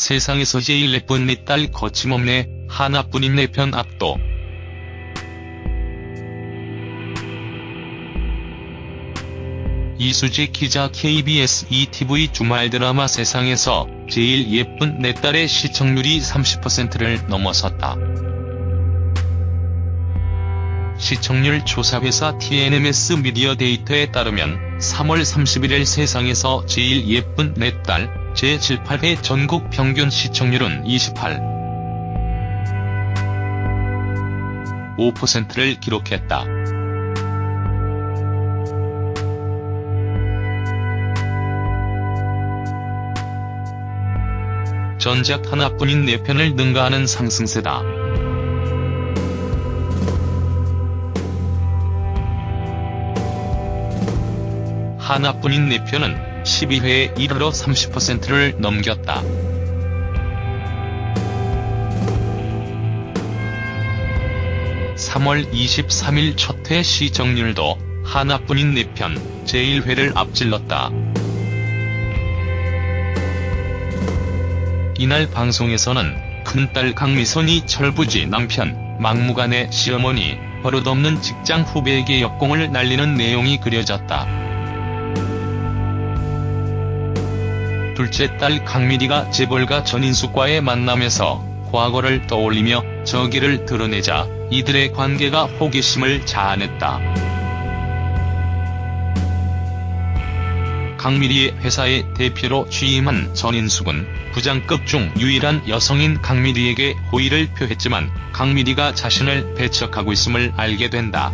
세상에서 제일 예쁜 내딸 거침없네 하나뿐인 내편 압도. 이수지 기자 KBS ETV 주말 드라마 세상에서 제일 예쁜 내 딸의 시청률이 30%를 넘어섰다. 시청률 조사회사 TNMS 미디어 데이터에 따르면 3월 31일 세상에서 제일 예쁜 내 딸 제78회 전국 평균 시청률은 28. 5%를 기록했다. 전작 하나뿐인 내 편을 능가하는 상승세다. 하나뿐인 내 편은 12회에 이르러 30%를 넘겼다. (3월 23일) 첫 회 시청률도 하나뿐인 내편 제1회를 앞질렀다. 이날 방송에서는 큰딸 강미선이 철부지 남편, 막무가내 시어머니, 버릇없는 직장 후배에게 역공을 날리는 내용이 그려졌다. 둘째 딸 강미리가 재벌가 전인숙과의 만남에서 과거를 떠올리며 저기를 드러내자 이들의 관계가 호기심을 자아냈다. 강미리의 회사의 대표로 취임한 전인숙은 부장급 중 유일한 여성인 강미리에게 호의를 표했지만 강미리가 자신을 배척하고 있음을 알게 된다.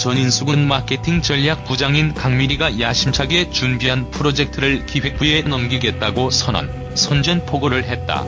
전인숙은 마케팅 전략 부장인 강미리가 야심차게 준비한 프로젝트를 기획부에 넘기겠다고 선언, 선전포고를 했다.